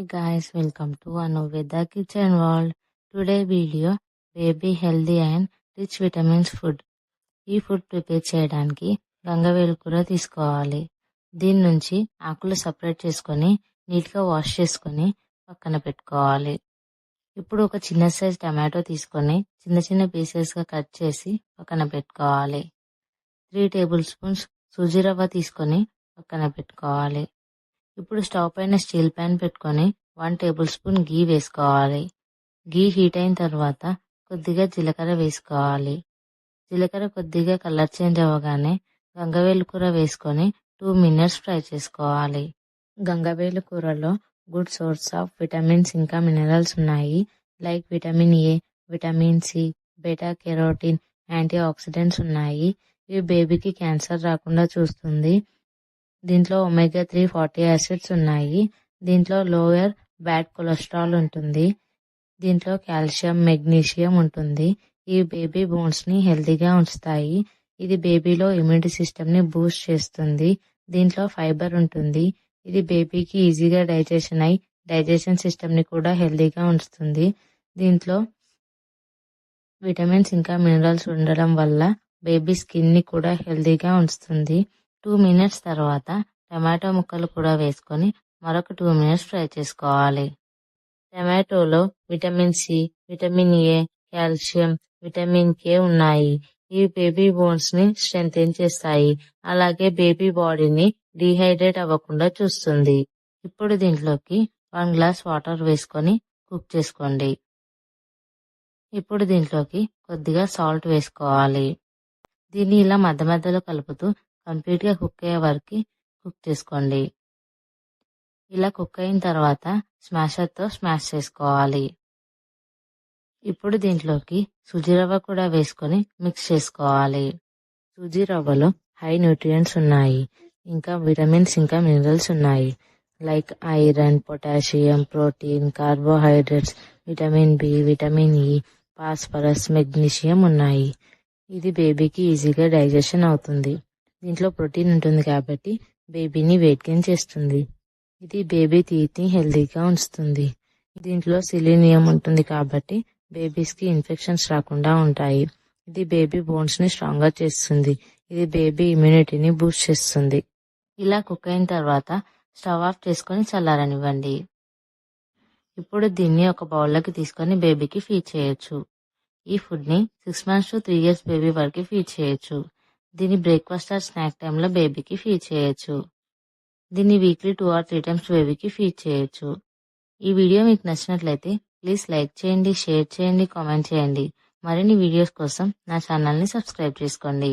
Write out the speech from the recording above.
Hey guys, welcome to Anuveda Kitchen World. Today video baby healthy and rich vitamins food ఈ food prepare చేయడానికి గంగవేలు కూర తీసుకోవాలి. దీని నుంచి ఆకులు సపరేట్ చేసుకొని నీట్గా వాష్ చేసుకొని పక్కన పెట్టుకోవాలి. ఇప్పుడు ఒక చిన్న సైజ్ టమాటో తీసుకొని చిన్న చిన్న పీసెస్గా కట్ చేసి పక్కన పెట్టుకోవాలి. త్రీ టేబుల్ స్పూన్స్ సూజీ రవ్వ తీసుకొని పక్కన పెట్టుకోవాలి. ఇప్పుడు స్టవ్ పైన స్టీల్ ప్యాన్ పెట్టుకొని వన్ టేబుల్ స్పూన్ గీ వేసుకోవాలి. గీ హీట్ అయిన తర్వాత కొద్దిగా జీలకర్ర వేసుకోవాలి. జీలకర్ర కొద్దిగా కలర్ చేంజ్ అవ్వగానే గంగవేలు కూర వేసుకొని టూ మినిట్స్ ఫ్రై చేసుకోవాలి. గంగవేలు కూరలో గుడ్ సోర్స్ ఆఫ్ విటమిన్స్ ఇంకా మినరల్స్ ఉన్నాయి. Like vitamin A vitamin C beta carotene antioxidants ఉన్నాయి. ఇవి బేబీకి క్యాన్సర్ రాకుండా చూస్తుంది. దీంట్లో ఒమేగా త్రీ ఫార్టీ యాసిడ్స్ ఉన్నాయి. దీంట్లో లోయర్ బ్యాడ్ కొలెస్ట్రాల్ ఉంటుంది. దీంట్లో కాల్షియం మెగ్నీషియం ఉంటుంది. ఇవి బేబీ బోన్స్ని హెల్తీగా ఉంచుతాయి. ఇది బేబీలో ఇమ్యూనిటీ సిస్టమ్ని బూస్ట్ చేస్తుంది. దీంట్లో ఫైబర్ ఉంటుంది. ఇది బేబీకి ఈజీగా డైజెషన్ అయి డైజెషన్ సిస్టమ్ని కూడా హెల్తీగా ఉంచుతుంది. దీంట్లో విటమిన్స్ ఇంకా మినరల్స్ ఉండడం వల్ల బేబీ స్కిన్ని కూడా హెల్తీగా ఉంచుతుంది. టూ మినిట్స్ తర్వాత టమాటో ముక్కలు కూడా వేసుకొని మరొక టూ మినిట్స్ ఫ్రై చేసుకోవాలి. టమాటోలో vitamin C vitamin A calcium vitamin K ఉన్నాయి. ఇవి బేబీ బోన్స్ని స్ట్రెంగ్ చేస్తాయి. అలాగే బేబీ బాడీని డీహైడ్రేట్ అవ్వకుండా చూస్తుంది. ఇప్పుడు దీంట్లోకి వన్ గ్లాస్ వాటర్ వేసుకొని కుక్ చేసుకోండి. ఇప్పుడు దీంట్లోకి కొద్దిగా సాల్ట్ వేసుకోవాలి. దీన్ని ఇలా మధ్య మధ్యలో కలుపుతూ కంప్లీట్గా కుక్ అయ్యే వరకు కుక్ చేసుకోండి. ఇలా కుక్ అయిన తర్వాత స్మాషర్తో స్మాష్ చేసుకోవాలి. ఇప్పుడు దీంట్లోకి సుజీ రవ్వ కూడా వేసుకొని మిక్స్ చేసుకోవాలి. సుజీ రవ్వలో హై న్యూట్రియంట్స్ ఉన్నాయి. ఇంకా విటమిన్స్ ఇంకా మినరల్స్ ఉన్నాయి. Like iron potassium protein carbohydrates vitamin B vitamin E phosphorus magnesium ఉన్నాయి. ఇది బేబీకి ఈజీగా డైజెషన్ అవుతుంది. దీంట్లో ప్రోటీన్ ఉంటుంది కాబట్టి బేబీని వెయిట్ గెయిన్ చేస్తుంది. ఇది బేబీ టీత్ని హెల్దీగా ఉంచుతుంది. దీంట్లో సిలీనియం ఉంటుంది కాబట్టి బేబీస్కి ఇన్ఫెక్షన్స్ రాకుండా ఉంటాయి. ఇది బేబీ బోన్స్ని స్ట్రాంగ్గా చేస్తుంది. ఇది బేబీ ఇమ్యూనిటీని బూస్ట్ చేస్తుంది. ఇలా కుక్ అయిన తర్వాత స్టవ్ ఆఫ్ చేసుకొని చల్లారనివ్వండి. ఇప్పుడు దీన్ని ఒక బౌల్లోకి తీసుకొని బేబీకి ఫీడ్ చేయొచ్చు. ఈ ఫుడ్ని six months to three years baby వరకు ఫీడ్ చేయొచ్చు. దీన్ని బ్రేక్ఫాస్ట్ ఆర్ స్నాక్ టైంలో బేబీకి ఫీడ్ చేయొచ్చు. దీన్ని weekly two or three times బేబీకి ఫీడ్ చేయొచ్చు. ఈ వీడియో మీకు నచ్చినట్లయితే ప్లీజ్ లైక్ చేయండి షేర్ చేయండి కామెంట్ చేయండి. మరిన్ని వీడియోస్ కోసం నా ఛానల్ని సబ్స్క్రైబ్ చేసుకోండి.